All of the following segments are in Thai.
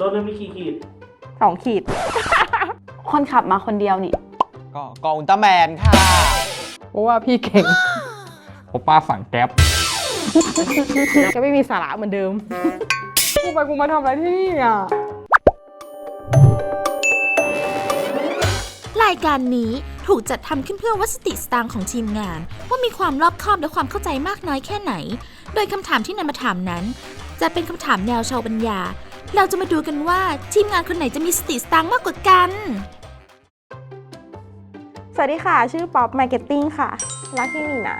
รถเรือมีกี่ขีดสองขีด คนขับมาคนเดียวนี่ ก็ก็อุลตร้าแมนค่ะ เพราะว่าพี่เก่งโอป้าสั่งแก๊ปก็ไม่มีสาระเหมือนเดิม กูไปกูมาทำอะไรที่นี่อะ รายการนี้ถูกจัดทำขึ้นเพื่อวัดสติสตางค์ของทีมงาน ว่ามีความรอบคอบและความเข้าใจมากน้อยแค่ไหน โดยคำถามที่นำมาถามนั้น จะเป็นคำถามแนวชาวปัญญา เราจะมาดูกันว่าทีมงานคนไหนจะมีสติสตางค์มากกว่ากัน สวัสดีค่ะ ชื่อป๊อปมาร์เก็ตติ้งค่ะ รักพี่หมีนะ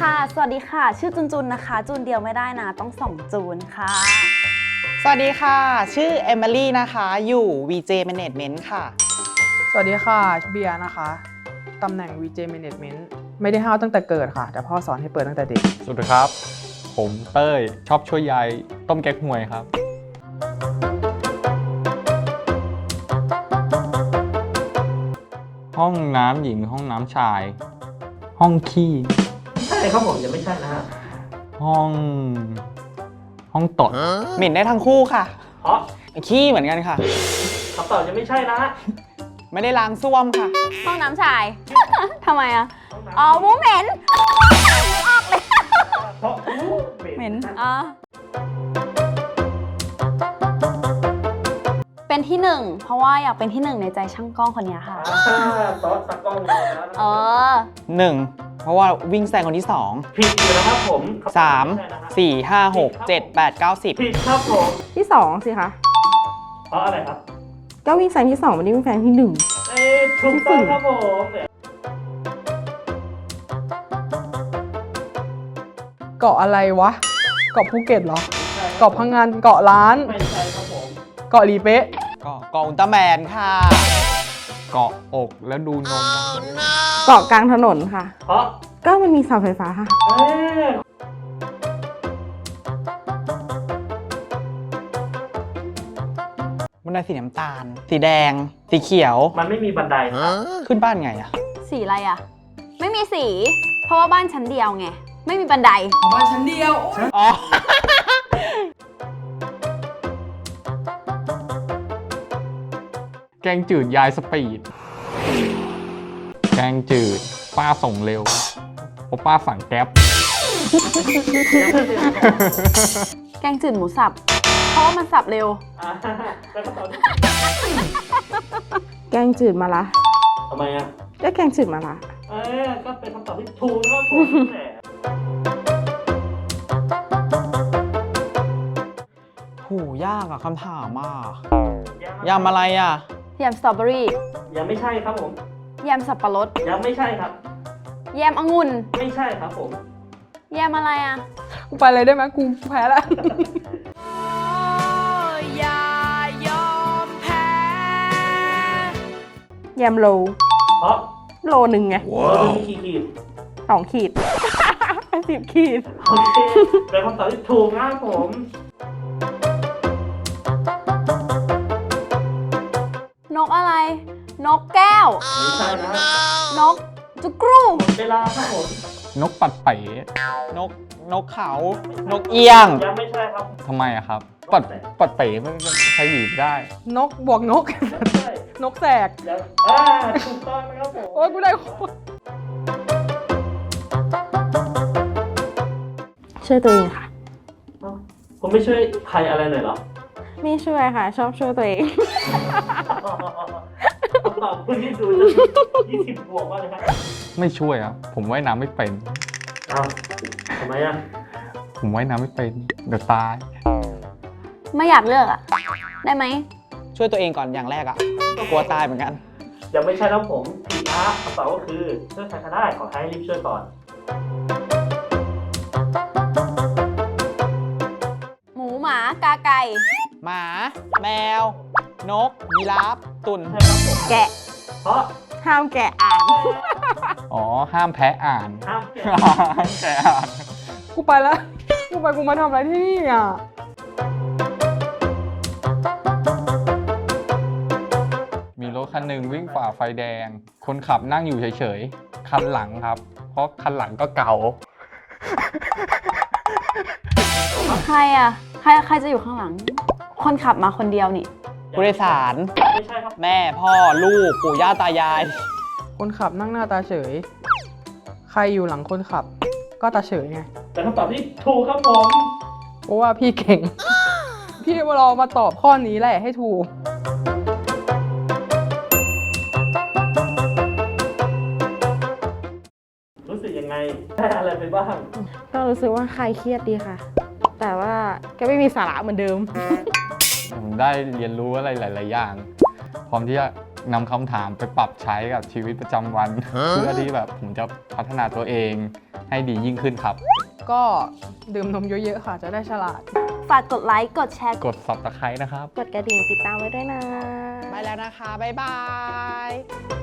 ค่ะ สวัสดีค่ะ ชื่อจุนจุนนะคะ จูนเดียวไม่ได้นะ ต้องสองจูนค่ะ สวัสดีค่ะ ชื่อเอมิลี่นะคะ อยู่ VJ Management ค่ะ สวัสดีค่ะเบียร์นะคะ ตำแหน่ง VJ Management ไม่ได้ห้าวตั้งแต่เกิดค่ะ แต่พ่อสอนให้เปิดตั้งแต่เด็ก สวัสดีครับ ผมเต้ยชอบช่วยยายต้มแก๊กฮวยครับ ห้องน้ำหญิงห้องน้ำชาย ห้องขี้ ใช่ครับผมยังไม่ใช่นะฮะห้อง ห้องตดเหม็นได้ทั้งคู่ค่ะ เพราะขี้เหมือนกันค่ะ คำตอบยังไม่ใช่นะฮะไม่ได้ล้างส้วมค่ะ ห้องน้ำชาย ทำไมอะห้งน้ำอ๋อมูเหม็น เพราะอู้เหม็นอะ เป็นที่หนึ่งเพราะว่าอยากเป็นที่หนึ่งในใจช่างกล้องคนเนี้ยค่ะอ่าซอสตะกล้องมาแล้วนะเออ1เพราะว่าวิ่งแซงคนที่2ผิดอยู่นะครับผมคำตอบไม่ใช่นะฮะ3 4 5 6 7 8 9 10ผิดครับผมที่สองสิคะเพราะอะไรครับก็วิ่งแซงที่สองไม่ได้วิ่งแซงที่หนึ่ง เอ้ยถูกต้องครับผมเนี่ยเกาะอะไรวะ เกาะภูเก็ตเหรอ เกาะพังงาน เกาะล้าน ไม่ใช่ครับผม เกาะลีเป๊ะ ก็ก็อุลตร้าแมนค่ะ เกาะอกแล้วดูนมเกาะกลางถนนค่ะ เพราะก็มันมีเสาไฟฟ้าค่ะ เอ้ยบันไดสีน้ำตาล สีแดง สีเขียว มันไม่มีบันไดครับขึ้นบ้านไงอะสีอะไรอะไม่มีสี เพราะว่าบ้านชั้นเดียวไง ไม่มีบันไดอ๋อ แกงจืดยายสปีด แกงจืด ป้าส่งเร็วโอป้าสั่งแก๊ปแกงจืดหมูสับ เพราะว่ามันสับเร็วอ่าแล้วก็ตอบที่แกงจืดมาละทำไมอะก็แกงจืดมาละเอ้ยก็เป็นคำตอบที่ถูกนะครับผมแหมหูยากอะคำถามอะยังยำอะไรอะ ยำสตรอเบอรี่ยังไม่ใช่ครับผมยำสับปะรดยังไม่ใช่ครับยำองุ่นไม่ใช่ครับผมยำอะไรอะกูไปเลยได้ไหมกูแพ้แล้วยำโล เพราะโลหนึ่งไงรถเรือมีกี่ขีดสองขีด สิบขีด โอเคเป็นคำตอบที่ถูกนะครับผม กจุกรูหมดเวลาครับผมนกปัดเป๋นก นกเขา นกเอี้ยง ยังไม่ใช่ครับทำไมอะครับ ปัด ปัดเป๋มันใช้หวีดได้ นกบวกนก ไม่ใช่นกแสกยังอ่าถูกต้องนะครับผมโอ้ยกูได้ช่วยตัวเองค่ะ ผมไม่ช่วยใครอะไรเลยเหรอ ไม่ช่วยค่ะ ชอบช่วยตัวเอง คำตอบคุณที่ดูยี่สิบบวกว่าเลยครับไม่ช่วยอะผมว่ายน้ำไม่เป็น อ้าวทำไมอะผมว่ายน้ำไม่เป็น เดี๋ยวตาย ไม่อยากเลือกอะได้ไหม ช่วยตัวเองก่อนอย่างแรกอะกลัวตายเหมือนกัน ยังไม่ใช่แล้วผมผิดนะคำตอบก็คือช่วยใครก็ได้ขอให้รีบช่วยก่อน หมูหมากาไก่ หมา แมว นกยีราฟตุ่นใช่ครับผมแกะ เพราะห้ามแกะอ่าน อ๋อ ห้ามแพ้อ่าน ห้ามแกะห้ามแพ้อ่าน กูไปแล้ว กูไปกูมาทำอะไรที่นี่อะ มีรถคันหนึ่งวิ่งฝ่าไฟแดง คนขับนั่งอยู่เฉยๆ คันหลังครับ เพราะคันหลังก็เก่า ใครอะใครใครจะอยู่ข้างหลัง คนขับมาคนเดียวนี่ ผู้โดยสาร ไม่ใช่ครับ แม่พ่อลูกปู่ย่าตายาย คนขับนั่งหน้าตาเฉย ใครอยู่หลังคนขับ ก็ตาเฉยไงเป็นคำตอบที่ถูกครับผมเพราะว่าพี่เก่ง พี่รอมาตอบข้อนี้แหละให้ถูก รู้สึกยังไงได้อะไรไปบ้าง ก็รู้สึกว่าคลายเครียดดีค่ะ แต่ว่าก็ไม่มีสาระเหมือนเดิมผม ได้เรียนรู้อะไรหลาย ๆ อย่าง พร้อมที่จะนำคำถามไปปรับใช้กับชีวิตประจำวัน เพื่อที่แบบผมจะพัฒนาตัวเองให้ดียิ่งขึ้นครับ ก็ดื่มนมเยอะๆค่ะ จะได้ฉลาด ฝากกดไลค์ กดแชร์กด subscribe นะครับ กดกระดิ่งติดตามไว้ด้วยนะ ไปแล้วนะคะ บ๊ายบาย